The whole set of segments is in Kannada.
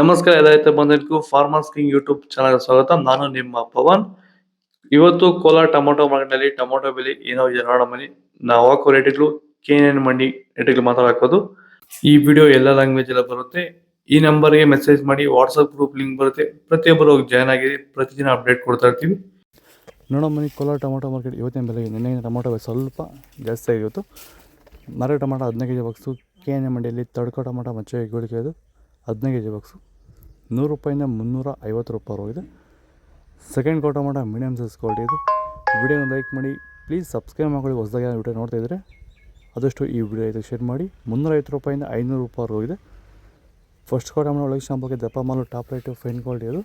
ನಮಸ್ಕಾರ ಎಲ್ಲ ಬಂದಿದ್ದಕ್ಕೂ ಫಾರ್ಮರ್ಸ್ ಕಿಂಗ್ ಯೂಟ್ಯೂಬ್ ಚಾನಲ್ ಸ್ವಾಗತ. ನಾನು ನಿಮ್ಮ ಪವನ್. ಇವತ್ತು ಕೋಲಾರ ಟೊಮೊಟೊ ಮಾರ್ಕೆಟ್ನಲ್ಲಿ ಟೊಮೊಟೊ ಬೆಲೆ ಏನೋ ಇದೆ ನೋಡೋ ಮನಿ ನಾವು ಹಾಕೋ ರೇಟ್ಗಳು ಕೆ ಎನ್ ಮಂಡಿ ರೇಟ್ಗಳು ಮಾತಾಡೋದು ಈ ವಿಡಿಯೋ ಎಲ್ಲ ಲ್ಯಾಂಗ್ವೇಜ್ ಎಲ್ಲ ಬರುತ್ತೆ. ಈ ನಂಬರ್ಗೆ ಮೆಸೇಜ್ ಮಾಡಿ ವಾಟ್ಸಪ್ ಗ್ರೂಪ್ ಲಿಂಕ್ ಬರುತ್ತೆ. ಪ್ರತಿಯೊಬ್ಬರು ಹೋಗಿ ಜಾಯ್ನ್ ಆಗಿ ಪ್ರತಿದಿನ ಅಪ್ಡೇಟ್ ಕೊಡ್ತಾ ಇರ್ತೀವಿ. ನೋಡೋ ಮನಿ ಕೋಲಾರ ಟೊಮೊಟೊ ಮಾರ್ಕೆಟ್ ಇವತ್ತಿನ ಬೆಲೆ ನಿನ್ನೆ ಟೊಮೊಟೊ ಬೆಲೆ ಸ್ವಲ್ಪ ಜಾಸ್ತಿ ಆಗಿತ್ತು. ಮರ ಟೊಮೊಟೊ ಹದಿನೈದು K G box K N ಮಂಡಿಯಲ್ಲಿ ತಡ್ಕೋ ಟೊಮೊಟೊ ಮಚ್ಚೆ ಗೋಳಿಕೆ ಹದಿನೈದು ಕೆ ಜಿ ಬಾಕ್ಸು. ನೂರು ರೂಪಾಯಿಂದ ಮುನ್ನೂರ ಐವತ್ತು ರೂಪಾಯಿ ಹೋಗಿದೆ ಸೆಕೆಂಡ್ ಕೋಟ ಮಾಡ ಮೀಡಿಯಮ್ ಸೈಜ್ ಕ್ವಾಲಿಟಿ ಇದು. ವಿಡಿಯೋನ ಲೈಕ್ ಮಾಡಿ ಪ್ಲೀಸ್ ಸಬ್ಸ್ಕ್ರೈಬ್ ಮಾಡ್ಕೊಳ್ಳಿ. ಹೊಸದಾಗಿ ವಿಡಿಯೋ ನೋಡ್ತಾ ಇದ್ದರೆ ಆದಷ್ಟು ಈ ವಿಡಿಯೋ ಇದು ಶೇರ್ ಮಾಡಿ. ಮುನ್ನೂರೈವತ್ತು ರೂಪಾಯಿಂದ ಐನೂರು ರೂಪಾಯಿ ಹೋಗಿದೆ ಫಸ್ಟ್ ಕೋಟ ಮಾಡೋ ಒಳಗೆ ಶಾಂಪಕ್ಕೆ ದಪ್ಪ ಮಾಲು ಟಾಪ್ ರೇಟು ಫೈನ್ ಕ್ವಾಲಿಟಿ ಅದು.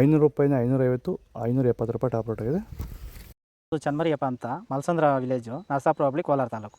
ಐನೂರು ರೂಪಾಯಿಂದ ಐನೂರೈವತ್ತು ಐನೂರ ಎಪ್ಪತ್ತು ರೂಪಾಯಿ ಟಾಪ್ ರೇಟ್ ಆಗಿದೆ. ಚನ್ಮರಿಯಪ್ಪ ಅಂತ, ಮಲ್ಸಂದ್ರ ವಿಲೇಜು ನರಸಾಪುರ ಹೋಬಳಿ, ಕೋಲಾರ ತಾಲೂಕು.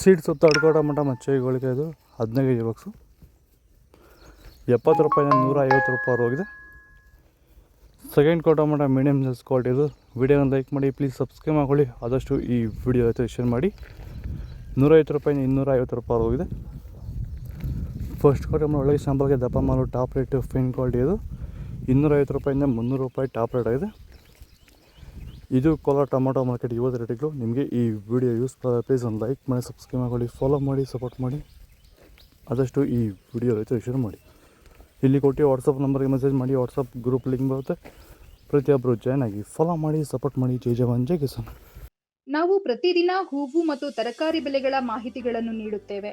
ಸೀಡ್ ಸುತ್ತ ಅಡ್ಕೋಟ ಮಟ್ಟ ಮಚ್ಚೆ ಅದು ಹದಿನೈದು ಕೆ ಜಿ ಬಾಕ್ಸು ಎಪ್ಪತ್ತು ರೂಪಾಯಿಂದ ನೂರ ಐವತ್ತು ರೂಪಾಯಿ ಹೋಗಿದೆ. ಸೆಕೆಂಡ್ ಕೋಟ ಮಟ್ಟ ಮೀಡಿಯಮ್ ಸೈಜ್ ಕ್ವಾಲಿಟಿ ಇದು. ವಿಡಿಯೋನ ಲೈಕ್ ಮಾಡಿ ಪ್ಲೀಸ್ ಸಬ್ಸ್ಕ್ರೈಬ್ ಮಾಡ್ಕೊಳ್ಳಿ. ಆದಷ್ಟು ಈ ವಿಡಿಯೋ ಆಯಿತು ಶೇರ್ ಮಾಡಿ. ನೂರೈವತ್ತು ರೂಪಾಯಿಂದ ಇನ್ನೂರ ಐವತ್ತು ರೂಪಾಯಿ ಹೋಗಿದೆ. ಫಸ್ಟ್ ಕೋಟ ಮಟ್ಟ ಒಳಗೆ ಶಾಂಪಲ್ಗೆ ದಪ್ಪ ಮಾಲು ಟಾಪ್ ರೇಟು ಫೈನ್ ಕ್ವಾಲಿಟಿ ಇದು. ಇನ್ನೂರೈವತ್ತು ರೂಪಾಯಿಂದ ಮುನ್ನೂರು ರೂಪಾಯಿ ಟಾಪ್ ರೇಟ್ ಆಗಿದೆ. ಇದು ಕೋಲಾರ ಟೊಮೊಟೊ ಮಾರ್ಕೆಟ್ ಇವತ್ತು ರೇಟಿಗಳು. ನಿಮಗೆ ಈ ವಿಡಿಯೋ ಯೂಸ್ ಪ್ಲೀಸ್ ಒಂದು ಲೈಕ್ ಮಾಡಿ ಸಬ್ಸ್ಕ್ರೈಬ್ ಮಾಡ್ಕೊಳ್ಳಿ ಫಾಲೋ ಮಾಡಿ ಸಪೋರ್ಟ್ ಮಾಡಿ. ಆದಷ್ಟು ಈ ವಿಡಿಯೋ ರೈತ ಶೇರ್ ಮಾಡಿ. ಇಲ್ಲಿ ಕೊಟ್ಟು ವಾಟ್ಸಪ್ ನಂಬರ್ಗೆ ಮೆಸೇಜ್ ಮಾಡಿ ವಾಟ್ಸಪ್ ಗ್ರೂಪ್ ಲಿಂಕ್ ಬರುತ್ತೆ. ಪ್ರತಿಯೊಬ್ಬರು ಜಾಯ್ನ್ ಆಗಿ ಫಾಲೋ ಮಾಡಿ ಸಪೋರ್ಟ್ ಮಾಡಿ. ಜೈ ಜವಾನ್, ಜೈ ಕಿಸಾನ್. ನಾವು ಪ್ರತಿದಿನ ಹೂವು ಮತ್ತು ತರಕಾರಿ ಬೆಲೆಗಳ ಮಾಹಿತಿಗಳನ್ನು ನೀಡುತ್ತೇವೆ.